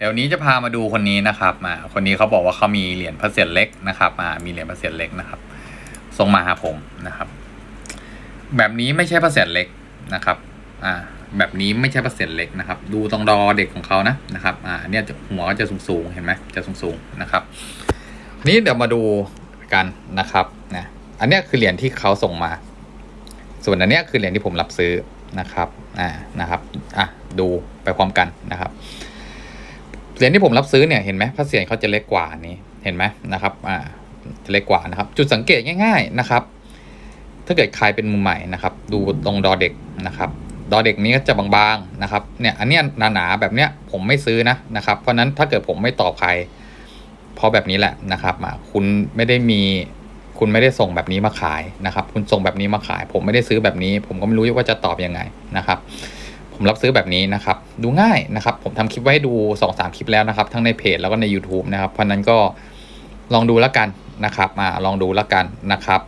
เดี๋ยวนี้จะพามาดูคนนี้นะครับมาคนนี้เขาบอกว่าเขามีเหรียญพระเศียรเล็กนะครับมามีเหรียญพระเศียรเล็กนะครับ ส่งมาหาผมนะครับ แบบนี้ไม่ใช่พระเศียรเล็กนะครับ อ่า แบบนี้ไม่ใช่พระเศียรเล็กนะครับ ดูตรงดอเด็กของเขานะนะครับ อ่า เนี่ยหัวก็จะสูงๆเห็นไหมจะสูงๆนะครับ นี้เดี๋ยวมาดูกันนะครับนะอันนี้คือเหรียญที่เขาส่งมา ส่วนอันนี้คือเหรียญที่ผมรับซื้อนะครับ อ่า นะครับ อะ ดูไปพร้อมกันนะครับ เหรียญที่ผมรับซื้อเนี่ยเห็นไหมพระเศียรเขาจะเล็กกว่านี้เห็นไหมนะครับอ่าจะเล็กกว่านะครับ จุดสังเกตง่าย ๆนะครับ ถ้าเกิดใครเป็นมือใหม่นะครับ ดูตรงดอเด็กนะครับดอเด็กนี้ก็จะบางๆนะครับเนี่ยอันเนี้ยหนาๆแบบเนี้ยผมไม่ซื้อนะนะครับ เพราะนั้นถ้าเกิดผมไม่ตอบใครเพราะแบบนี้แหละนะครับอะคุณไม่ได้มีคุณไม่ได้ส่งแบบนี้มาขายนะครับ คุณส่งแบบนี้มาขาย ผมไม่ได้ซื้อแบบนี้ ผมก็ไม่รู้ว่าจะตอบยังไงนะครับ ผมรับซื้อแบบนี้นะครับ ดูง่ายนะครับ ผมทำคลิปไว้ให้ดู2อสคลิปแล้วนะครับ ทั้งในเพจแล้วก็ใน YouTube นะครับ เพราะฉะนั้นก็ลองดูแล้วกันนะครับมาลองดูแล้วกันนะครับ